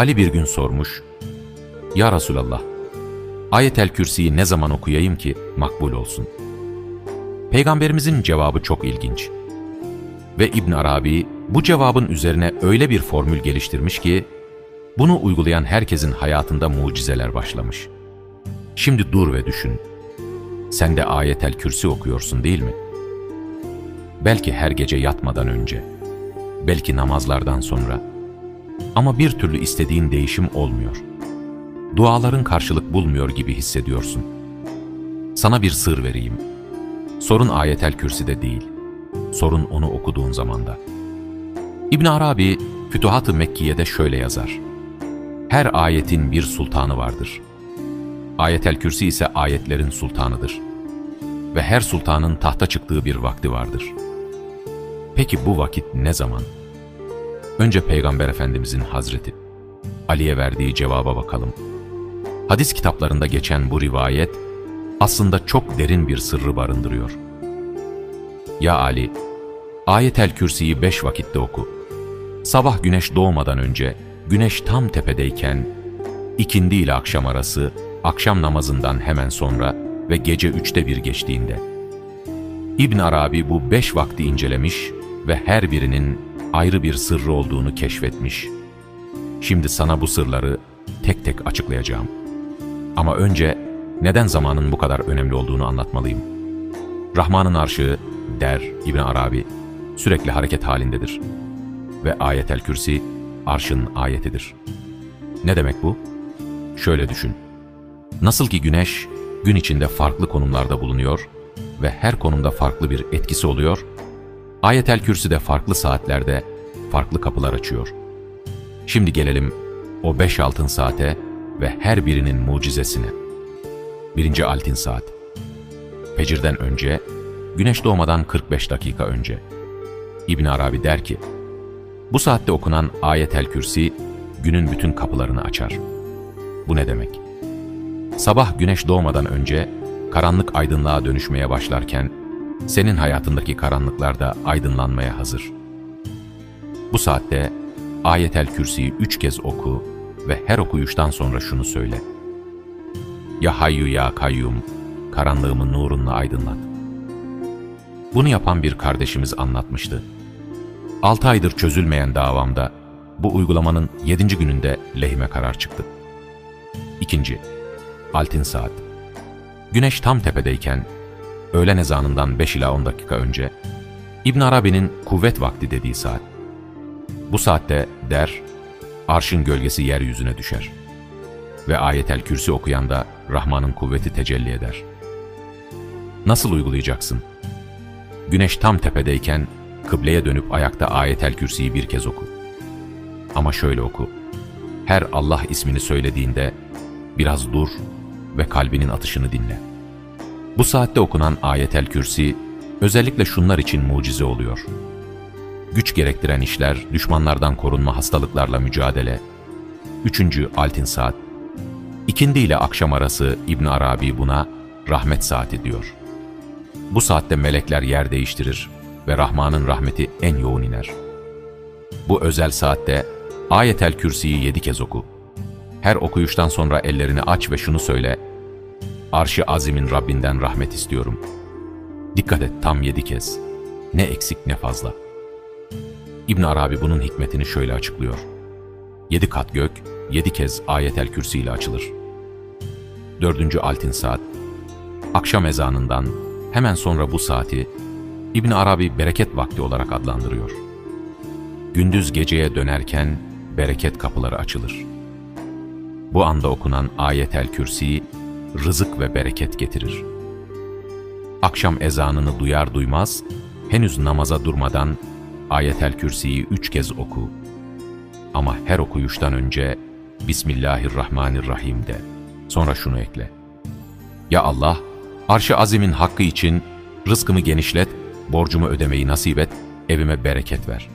Ali bir gün sormuş, Ya Resulallah, Ayetel Kürsi'yi ne zaman okuyayım ki makbul olsun? Peygamberimizin cevabı çok ilginç. Ve İbn Arabi bu cevabın üzerine öyle bir formül geliştirmiş ki, bunu uygulayan herkesin hayatında mucizeler başlamış. Şimdi dur ve düşün. Sen de Ayetel Kürsi okuyorsun değil mi? Belki her gece yatmadan önce, belki namazlardan sonra. Ama bir türlü istediğin değişim olmuyor. Duaların karşılık bulmuyor gibi hissediyorsun. Sana bir sır vereyim. Sorun Ayetel Kürsi'de değil. Sorun onu okuduğun zamanda. İbn Arabi Fütuhat-ı Mekkiye'de şöyle yazar. Her ayetin bir sultanı vardır. Ayetel Kürsi ise ayetlerin sultanıdır. Ve her sultanın tahta çıktığı bir vakti vardır. Peki bu vakit ne zaman? Önce Peygamber Efendimizin Hazreti Ali'ye verdiği cevaba bakalım. Hadis kitaplarında geçen bu rivayet aslında çok derin bir sırrı barındırıyor. Ya Ali, Ayetel Kürsi'yi beş vakitte oku. Sabah güneş doğmadan önce, güneş tam tepedeyken, ikindi ile akşam arası, akşam namazından hemen sonra ve gece üçte bir geçtiğinde. İbn Arabi bu beş vakti incelemiş ve her birinin ayrı bir sırrı olduğunu keşfetmiş. Şimdi sana bu sırları tek tek açıklayacağım. Ama önce neden zamanın bu kadar önemli olduğunu anlatmalıyım. Rahman'ın arşı, der İbn Arabi, sürekli hareket halindedir. Ve ayetel kürsi, arşın ayetidir. Ne demek bu? Şöyle düşün. Nasıl ki güneş, gün içinde farklı konumlarda bulunuyor ve her konumda farklı bir etkisi oluyor, ayetel kürsi de farklı saatlerde farklı kapılar açıyor. Şimdi gelelim o beş altın saate ve her birinin mucizesine. Birinci altın saat. Fecirden önce, güneş doğmadan 45 dakika önce. İbn Arabi der ki, bu saatte okunan ayetel kürsi günün bütün kapılarını açar. Bu ne demek? Sabah güneş doğmadan önce karanlık aydınlığa dönüşmeye başlarken senin hayatındaki karanlıklar da aydınlanmaya hazır. Bu saatte ayetel kürsiyi üç kez oku ve her okuyuştan sonra şunu söyle. Ya hayyu ya kayyum, karanlığımı nurunla aydınlat. Bunu yapan bir kardeşimiz anlatmıştı. Altı aydır çözülmeyen davamda bu uygulamanın yedinci gününde lehime karar çıktı. İkinci, Altin Saat. Güneş tam tepedeyken, öğlen ezanından 5 ila 10 dakika önce, İbn Arabi'nin kuvvet vakti dediği saat. Bu saatte der, arşın gölgesi yeryüzüne düşer. Ve ayetel kürsi okuyan da Rahman'ın kuvveti tecelli eder. Nasıl uygulayacaksın? Güneş tam tepedeyken kıbleye dönüp ayakta ayetel kürsiyi bir kez oku. Ama şöyle oku. Her Allah ismini söylediğinde biraz dur ve kalbinin atışını dinle. Bu saatte okunan ayetel kürsi özellikle şunlar için mucize oluyor. Güç gerektiren işler, düşmanlardan korunma hastalıklarla mücadele. Üçüncü altin saat. İkindi ile akşam arası İbn Arabi buna rahmet saati diyor. Bu saatte melekler yer değiştirir ve Rahman'ın rahmeti en yoğun iner. Bu özel saatte ayetel kürsiyi yedi kez oku. Her okuyuştan sonra ellerini aç ve şunu söyle. Arşı azimin Rabbinden rahmet istiyorum. Dikkat et tam yedi kez. Ne eksik ne fazla. İbn Arabi bunun hikmetini şöyle açıklıyor. Yedi kat gök, yedi kez ayetel kürsi ile açılır. Dördüncü altin saat. Akşam ezanından hemen sonra bu saati İbn Arabi bereket vakti olarak adlandırıyor. Gündüz geceye dönerken bereket kapıları açılır. Bu anda okunan ayetel kürsi rızık ve bereket getirir. Akşam ezanını duyar duymaz, henüz namaza durmadan ayetel kürsiyi üç kez oku. Ama her okuyuştan önce Bismillahirrahmanirrahim de. Sonra şunu ekle. Ya Allah, arş-ı azimin hakkı için rızkımı genişlet, borcumu ödemeyi nasip et, evime bereket ver.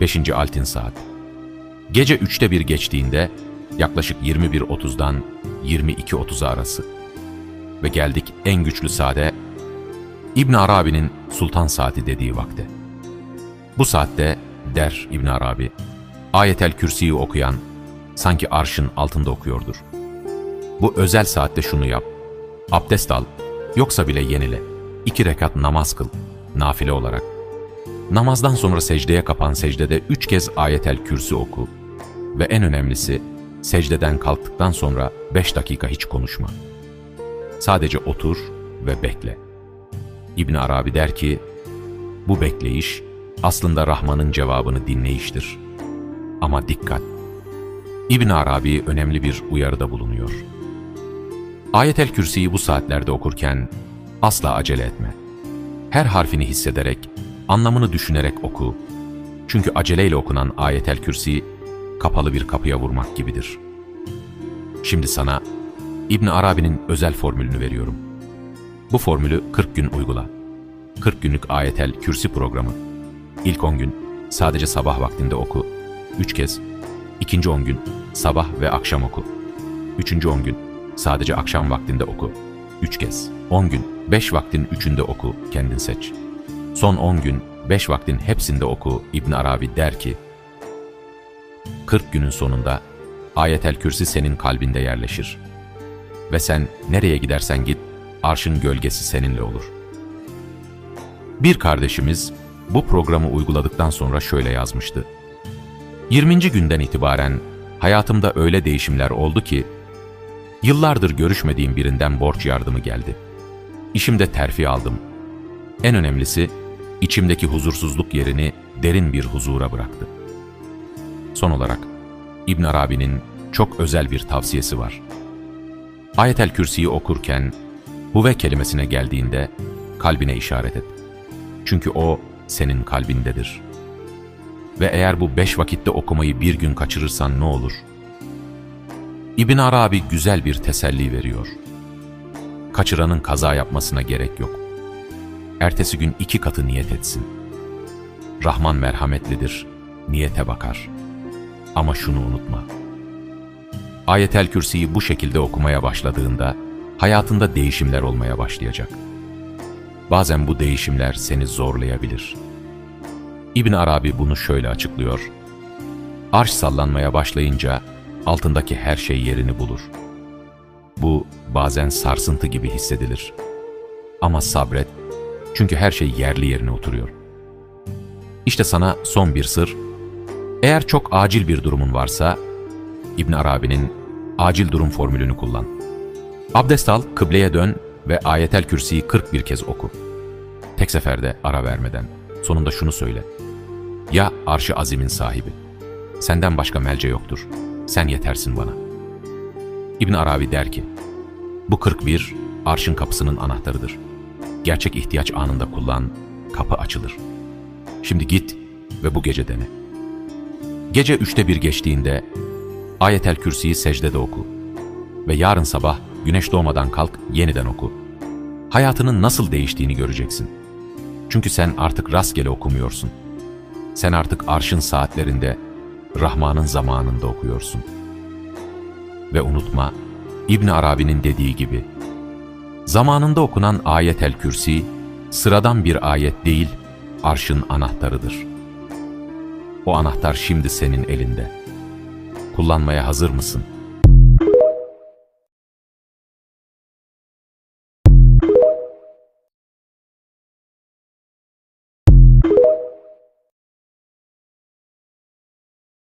5. Altin Saat Gece üçte bir geçtiğinde yaklaşık 21.30'dan 22.30 arası. Ve geldik en güçlü saate, İbn Arabi'nin sultan saati dediği vakte. Bu saatte der İbn Arabi, ayetel kürsiyi okuyan, sanki arşın altında okuyordur. Bu özel saatte şunu yap. Abdest al, yoksa bile yenile. İki rekat namaz kıl, nafile olarak. Namazdan sonra secdeye kapan secdede üç kez ayetel kürsü oku. Ve en önemlisi, secdeden kalktıktan sonra beş dakika hiç konuşma. Sadece otur ve bekle. İbn Arabi der ki, bu bekleyiş aslında Rahman'ın cevabını dinleyiştir. Ama dikkat! İbn Arabi önemli bir uyarıda bulunuyor. Ayetel Kürsi'yi bu saatlerde okurken asla acele etme. Her harfini hissederek, anlamını düşünerek oku. Çünkü aceleyle okunan Ayetel Kürsi kapalı bir kapıya vurmak gibidir. Şimdi sana İbn Arabi'nin özel formülünü veriyorum. Bu formülü 40 gün uygula. 40 günlük Ayetel Kürsi programı. İlk 10 gün sadece sabah vaktinde oku. 3 kez. İkinci 10 gün sabah ve akşam oku. Üçüncü 10 gün sadece akşam vaktinde oku. 3 kez. 10 gün 5 vaktin üçünde oku, kendin seç. Son 10 gün 5 vaktin hepsinde oku İbn Arabi der ki, 40 günün sonunda Ayetel Kürsi senin kalbinde yerleşir. Ve sen nereye gidersen git, arşın gölgesi seninle olur. Bir kardeşimiz bu programı uyguladıktan sonra şöyle yazmıştı. 20. günden itibaren hayatımda öyle değişimler oldu ki, yıllardır görüşmediğim birinden borç yardımı geldi. İşimde terfi aldım. En önemlisi, içimdeki huzursuzluk yerini derin bir huzura bıraktı. Son olarak, İbn Arabi'nin çok özel bir tavsiyesi var. Ayetel Kürsi'yi okurken, huve kelimesine geldiğinde kalbine işaret et. Çünkü o senin kalbindedir. Ve eğer bu beş vakitte okumayı bir gün kaçırırsan ne olur? İbn Arabi güzel bir teselli veriyor. Kaçıranın kaza yapmasına gerek yok. Ertesi gün iki katı niyet etsin. Rahman merhametlidir, niyete bakar. Ama şunu unutma. Ayetel Kürsi'yi bu şekilde okumaya başladığında hayatında değişimler olmaya başlayacak. Bazen bu değişimler seni zorlayabilir. İbn Arabi bunu şöyle açıklıyor. Arş sallanmaya başlayınca altındaki her şey yerini bulur. Bu bazen sarsıntı gibi hissedilir. Ama sabret, çünkü her şey yerli yerine oturuyor. İşte sana son bir sır. Eğer çok acil bir durumun varsa, İbn Arabi'nin acil durum formülünü kullan. Abdest al, kıbleye dön ve ayetel kürsiyi 41 kez oku. Tek seferde ara vermeden. Sonunda şunu söyle. Ya arşı azimin sahibi. Senden başka melce yoktur. Sen yetersin bana. İbn Arabi der ki, bu 41 arşın kapısının anahtarıdır. Gerçek ihtiyaç anında kullan, kapı açılır. Şimdi git ve bu gece dene. Gece üçte bir geçtiğinde Ayetel Kürsi'yi secdede oku. Ve yarın sabah güneş doğmadan kalk yeniden oku. Hayatının nasıl değiştiğini göreceksin. Çünkü sen artık rastgele okumuyorsun. Sen artık arşın saatlerinde, Rahman'ın zamanında okuyorsun. Ve unutma, İbn Arabi'nin dediği gibi, zamanında okunan ayetel kürsi, sıradan bir ayet değil, arşın anahtarıdır. O anahtar şimdi senin elinde. Kullanmaya hazır mısın?